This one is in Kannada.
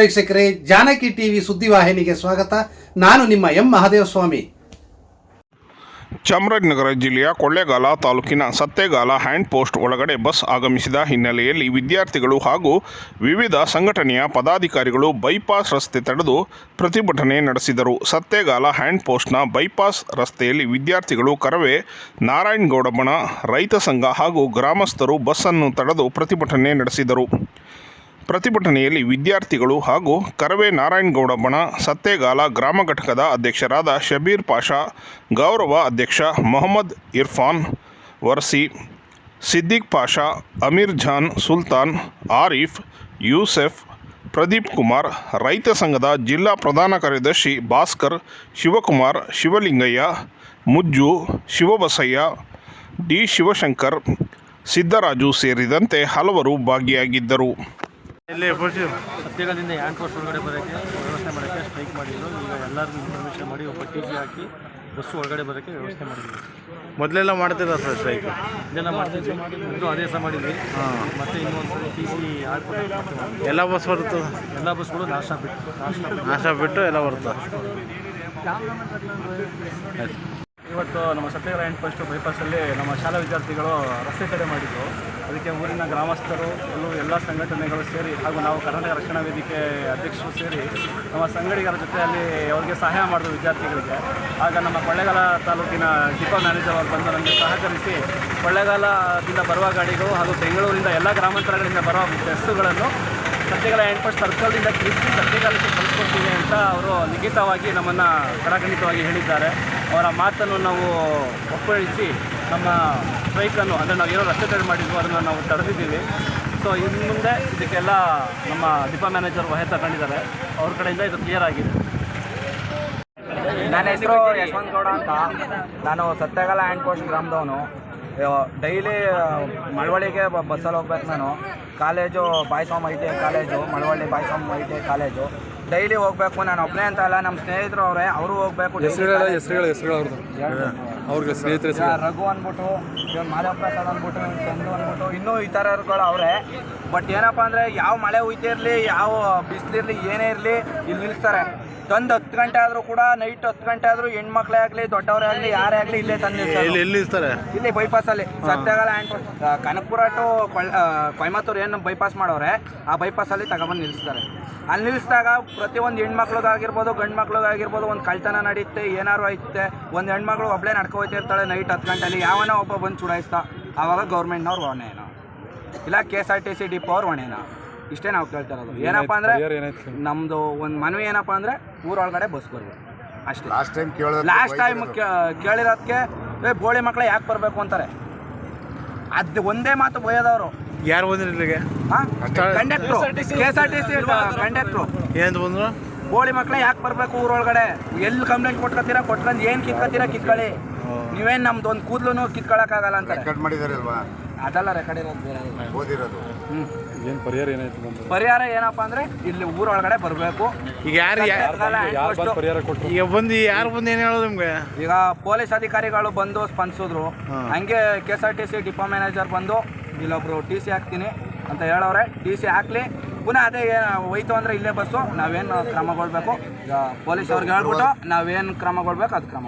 ವೀಕ್ಷಕರೇ, ಜಾನಕಿ ಟಿವಿ ಸುದ್ದಿವಾಹಿನಿಗೆ ಸ್ವಾಗತ. ನಾನು ನಿಮ್ಮ ಎಂ ಮಹಾದೇವಸ್ವಾಮಿ. ಚಾಮರಾಜನಗರ ಜಿಲ್ಲೆಯ ಕೊಳ್ಳೇಗಾಲ ತಾಲೂಕಿನ ಸತ್ತೇಗಾಲ ಹ್ಯಾಂಡ್ ಪೋಸ್ಟ್ ಒಳಗಡೆ ಬಸ್ ಆಗಮಿಸಿದ ಹಿನ್ನೆಲೆಯಲ್ಲಿ ವಿದ್ಯಾರ್ಥಿಗಳು ಹಾಗೂ ವಿವಿಧ ಸಂಘಟನೆಯ ಪದಾಧಿಕಾರಿಗಳು ಬೈಪಾಸ್ ರಸ್ತೆ ತಡೆದು ಪ್ರತಿಭಟನೆ ನಡೆಸಿದರು. ಸತ್ತೇಗಾಲ ಹ್ಯಾಂಡ್ ಪೋಸ್ಟ್ನ ಬೈಪಾಸ್ ರಸ್ತೆಯಲ್ಲಿ ವಿದ್ಯಾರ್ಥಿಗಳು ಕರವೇ ನಾರಾಯಣಗೌಡಮ್ಮನ ರೈತ ಸಂಘ ಹಾಗೂ ಗ್ರಾಮಸ್ಥರು ಬಸ್ಸನ್ನು ತಡೆದು ಪ್ರತಿಭಟನೆ ನಡೆಸಿದರು. ಪ್ರತಿಭಟನೆಯಲ್ಲಿ ವಿದ್ಯಾರ್ಥಿಗಳು ಹಾಗೂ ಕರವೇ ನಾರಾಯಣಗೌಡ ಬಣ, ಸತ್ತೇಗಾಲ ಗ್ರಾಮ ಘಟಕದ ಅಧ್ಯಕ್ಷರಾದ ಶಬೀರ್ ಪಾಷಾ, ಗೌರವ ಅಧ್ಯಕ್ಷ ಮೊಹಮ್ಮದ್ ಇರ್ಫಾನ್, ವರ್ಸಿ, ಸಿದ್ದಿಕ್ ಪಾಷಾ, ಅಮೀರ್ ಜಾನ್, ಸುಲ್ತಾನ್, ಆರೀಫ್, ಯೂಸೆಫ್, ಪ್ರದೀಪ್ ಕುಮಾರ್, ರೈತ ಸಂಘದ ಜಿಲ್ಲಾ ಪ್ರಧಾನ ಕಾರ್ಯದರ್ಶಿ ಭಾಸ್ಕರ್, ಶಿವಕುಮಾರ್, ಶಿವಲಿಂಗಯ್ಯ, ಮುಜ್ಜು, ಶಿವಬಸಯ್ಯ, ಡಿ ಶಿವಶಂಕರ್, ಸಿದ್ದರಾಜು ಸೇರಿದಂತೆ ಹಲವರು ಭಾಗಿಯಾಗಿದ್ದರು. ಇಲ್ಲಿ ಸತ್ಯಗಾಲದಿಂದ ಹ್ಯಾಂಡ್ ಪೋಸ್ಟ್ ಒಳಗಡೆ ಬರೋಕ್ಕೆ ವ್ಯವಸ್ಥೆ ಮಾಡೋಕ್ಕೆ ಸ್ಟ್ರೈಕ್ ಮಾಡಿದ್ರು. ಈಗ ಎಲ್ಲರಿಗೂ ಇನ್ಫಾರ್ಮೇಷನ್ ಮಾಡಿ ಒಬ್ಬ ಟಿ ಸಿ ಹಾಕಿ ಬಸ್ಸು ಒಳಗಡೆ ಬರೋಕ್ಕೆ ವ್ಯವಸ್ಥೆ ಮಾಡಿದ್ವಿ ಮೊದಲೆಲ್ಲ ಮಾಡ್ತಿದ್ದ ಸರ್ ಸ್ಟ್ರೈಕ್ ಇದೆಲ್ಲ ಮಾಡ್ತಿದ್ವಿ. ಇದು ಅದೇ ಸಹ ಮಾಡಿದ್ವಿ. ಮತ್ತೆ ಇನ್ನೊಂದ್ಸರಿ ಟಿ ಸಿ ಹಾಕಿ ಎಲ್ಲ ಬಸ್ ಬರುತ್ತೆ? ಎಲ್ಲ ಬಸ್ಗಳು ನಾಶ ಬಿಟ್ಟು ನಾಶ ನಾಶ ಬಿಟ್ಟು ಎಲ್ಲ ಬರುತ್ತೆ? ಇವತ್ತು ನಮ್ಮ ಸತ್ಯಗ್ರಹ ಆ್ಯಂಡ್ ಪೋಸ್ಟ್ ಬೈಪಾಸಲ್ಲಿ ನಮ್ಮ ಶಾಲಾ ವಿದ್ಯಾರ್ಥಿಗಳು ರಸ್ತೆ ತಡೆ ಮಾಡಿದ್ರು. ಅದಕ್ಕೆ ಊರಿನ ಗ್ರಾಮಸ್ಥರು ಎಲ್ಲೂ ಎಲ್ಲ ಸಂಘಟನೆಗಳು ಸೇರಿ ಹಾಗೂ ನಾವು ಕರ್ನಾಟಕ ರಕ್ಷಣಾ ವೇದಿಕೆ ಅಧ್ಯಕ್ಷರು ಸೇರಿ ನಮ್ಮ ಸಂಗಡಿಗರ ಜೊತೆ ಅಲ್ಲಿ ಅವರಿಗೆ ಸಹಾಯ ಮಾಡಿದ್ರು ವಿದ್ಯಾರ್ಥಿಗಳಿಗೆ. ಆಗ ನಮ್ಮ ಕೊಳ್ಳೇಗಾಲ ತಾಲೂಕಿನ ಡಿಪೋ ಮ್ಯಾನೇಜರ್ ಅವರು ಬಂದು ನಮಗೆ ಸಹಕರಿಸಿ ಕೊಳ್ಳೇಗಾಲದಿಂದ ಬರುವ ಗಾಡಿಗಳು ಹಾಗೂ ಬೆಂಗಳೂರಿಂದ ಎಲ್ಲ ಗ್ರಾಮಾಂತರಗಳಿಂದ ಬರುವ ಬಸ್ಸುಗಳನ್ನು ಸತ್ಯಗಾಲ ಹ್ಯಾಂಡ್ ಪೋಸ್ಟ್ ಸರ್ಕಲ್ದಿಂದ ಕ್ರಿಸ್ತಿ ಸತ್ಯಗಾಲಕ್ಕೆ ಕಳಿಸ್ಕೊಡ್ತೀವಿ ಅಂತ ಅವರು ಲಿಖಿತವಾಗಿ ನಮ್ಮನ್ನು ಕಡಾಖಂಡಿತವಾಗಿ ಹೇಳಿದ್ದಾರೆ. ಅವರ ಮಾತನ್ನು ನಾವು ಒಪ್ಪಳಿಸಿ ನಮ್ಮ ಸ್ಟ್ರೈಕನ್ನು ಅಂದರೆ ನಾವು ಏನೋ ರಸ್ತೆ ತಡೆ ಮಾಡಿದ್ವು ಅದನ್ನು ನಾವು ತಡೆದಿದ್ದೀವಿ. ಸೊ ಇನ್ನು ಮುಂದೆ ಇದಕ್ಕೆಲ್ಲ ನಮ್ಮ ದೀಪ ಮ್ಯಾನೇಜರ್ ವಹೆ ತಗೊಂಡಿದ್ದಾರೆ. ಅವ್ರ ಕಡೆಯಿಂದ ಇದು ಕ್ಲಿಯರ್ ಆಗಿದೆ. ನನ್ನ ಹೆಸರು ಯಶವಂತ ಗೌಡ ಅಂತ. ನಾನು ಸತ್ಯಗಾಲ ಹ್ಯಾಂಡ್ ಪೋಸ್ಟ್ ಗ್ರಾಮದವನು. ಡೈಲಿ ಮಳವಳ್ಳಿಗೆ ಬಸ್ಸಲ್ಲಿ ಹೋಗ್ಬೇಕು ನಾನು. College ಬಾಯ್ಸ್ವಾಮ್ I T I college Malavalli ಬಾಯ್ಸ್ವಾಮ್ I T I college. Daily ಹೋಗ್ಬೇಕು ನಾನು ಒಬ್ಬನೇ ಅಂತ ಅಲ್ಲ ನಮ್ಮ ಸ್ನೇಹಿತರು ಅವರೇ ಅವರು ಹೋಗ್ಬೇಕು ಅವ್ರಿಗೆ ಸ್ನೇಹಿತರು ರಘು ಅಂದ್ಬಿಟ್ಟು ಇವನ್ ಮಾಧವ ಪ್ರಸಾದ್ ಅಂದ್ಬಿಟ್ಟು ಇವನ್ ಚಂದು ಅಂದ್ಬಿಟ್ಟು ಇನ್ನೂ ಈ ಥರಗಳು ಅವರೇ. ಬಟ್ ಏನಪ್ಪ ಅಂದರೆ ಯಾವ ಮಳೆ ಹುಯ್ತಿರ್ಲಿ ಯಾವ ಬಿಸಿಲಿರಲಿ ಏನೇ ಇರಲಿ ಇಲ್ಲಿ ನಿಲ್ಲಿಸ್ತಾರೆ ತಂದು ಹತ್ತು ಗಂಟೆ ಆದರೂ ಕೂಡ ನೈಟ್ ಹತ್ತು ಗಂಟೆ ಆದರೂ ಹೆಣ್ಮಕ್ಳೇ ಆಗಲಿ ದೊಡ್ಡವರೇ ಆಗಲಿ ಯಾರೇ ಆಗಲಿ ಇಲ್ಲೇ ತಂದು. ಎಲ್ಲಿ ಇರ್ತಾರೆ? ಇಲ್ಲಿ ಬೈಪಾಸ್ ಅಲ್ಲಿ ಸತ್ಯಗಳ ಹ್ಯಾಂಡ್ ಕನಕಪುರ ಟು ಆ, ಕೊಯಮತ್ತೂರು ಏನು ಬೈಪಾಸ್ ಮಾಡವ್ರೆ ಆ ಬೈಪಾಸ್ ಅಲ್ಲಿ ತಗೊಂಬಂದು ನಿಲ್ಲಿಸ್ತಾರೆ ಅಲ್ಲಿ ನಿಲ್ಲಿಸಿದಾಗ ಪ್ರತಿಯೊಂದು ಹೆಣ್ಮಕ್ಳಿಗಾಗಿರ್ಬೋದು ಗಂಡು ಮಕ್ಳಿಗಾಗಿರ್ಬೋದು ಒಂದು ಕಳ್ತನ ನಡೀತೆ ಏನಾರು ಐತೆ ಒಂದು ಹೆಣ್ಮಕ್ಳು ಒಬ್ಬಳೇ ನಡ್ಕೊ ಹೋಗ್ತಿರ್ತಾಳೆ ನೈಟ್ ಹತ್ತು ಗಂಟೆಲಿ ಯಾವನೋ ಒಬ್ಬ ಬಂದು ಚುಡಾಯಿಸ್ತಾ ಆವಾಗ ಗೌರ್ಮೆಂಟ್ನವ್ರು ಹೊಣೆನೋ ಇಲ್ಲ K S R T C depot ಅವ್ರು ಹೊಣೆನೋ. ಇಷ್ಟೇ ನಾವು ಕೇಳ್ತಾ ಇರೋದು. ಏನಪ್ಪ ಅಂದ್ರೆ ನಮ್ಮದು ಒಂದು ಮನವಿ ಏನಪ್ಪ ಅಂದ್ರೆ ಊರೊಳಗಡೆ ಬಸ್ ಬರ್ಬೇಕು. ಅಷ್ಟೇ. ಲಾಸ್ಟ್ ಟೈಮ್ ಕೇಳೋದು ಲಾಸ್ಟ್ ಟೈಮ್ ಕೇಳಿರೋದಕ್ಕೆ ಏ ಬೋಳಿ ಮಕ್ಳು ಯಾಕೆ ಬರಬೇಕು? ಅಂತಾರೆ. ಅದು ಒಂದೇ ಮಾತು ಬಯೋದವರು ಯಾರು ಬಂದ್ರು ಇಲ್ಲಿಗೆ? Conductor. K S R T C conductor. ಏನಂತ ಬಂದ್ರು? ಬೋಳಿ ಮಕ್ಕಳೇ ಯಾಕೆ ಬರಬೇಕು ಊರೊಳಗಡೆ? ಎಲ್ಲಿ ಕಂಪ್ಲೇಂಟ್ ಕೊಟ್ಕೊತೀರಾ? ಕೊಟ್ಕೊಂಡು ಏನು ಕಿತ್ಕೊತೀರಾ ಕಿತ್ಕೊಳ್ಳಿ. ನೀವೇನು ನಮ್ದು ಒಂದು ಕೂದಲು ಕಿತ್ಕೊಳಕ್ಕಾಗಲ್ಲ ಅಂತ ಕಟ್ ಮಾಡಿದಾರೆ ಅಲ್ವಾ? ಅದೆಲ್ಲ ರೆಕಾರ್ಡ್ ಇರೋದು ಬೇರೆ ಓದಿರೋದು. ಹ್ಞೂ ಪರಿಹಾರ ಏನಪ್ಪಾ ಅಂದ್ರೆ ಇಲ್ಲಿ ಊರೊಳಗಡೆ ಬರಬೇಕು. ಈಗ ಯಾರು ಈಗ ಬಂದು ಯಾರು ಬಂದು ಏನು ಹೇಳೋದು ನಿಮ್ಗೆ? ಈಗ ಪೊಲೀಸ್ ಅಧಿಕಾರಿಗಳು ಬಂದು ಸ್ಪಂದಿಸಿದ್ರು. ಹಂಗೆ K S R T C depot manager ಬಂದು ಇಲ್ಲೊಬ್ರು ಟಿ ಸಿ ಹಾಕ್ತೀನಿ ಅಂತ ಹೇಳೋರೆ ಟಿ ಸಿ ಹಾಕ್ಲಿ. ಪುನಃ ಅದೇ ಹೋಯ್ತು ಅಂದ್ರೆ ಇಲ್ಲೇ ಬಸ್ಸು. ನಾವೇನು ಕ್ರಮಗೊಳ್ಬೇಕು ಈಗ ಪೊಲೀಸ್ ಅವ್ರಿಗೆ ಹೇಳ್ಬಿಟ್ಟು ನಾವೇನು ಕ್ರಮಗೊಳ್ಬೇಕು ಅದು ಕ್ರಮ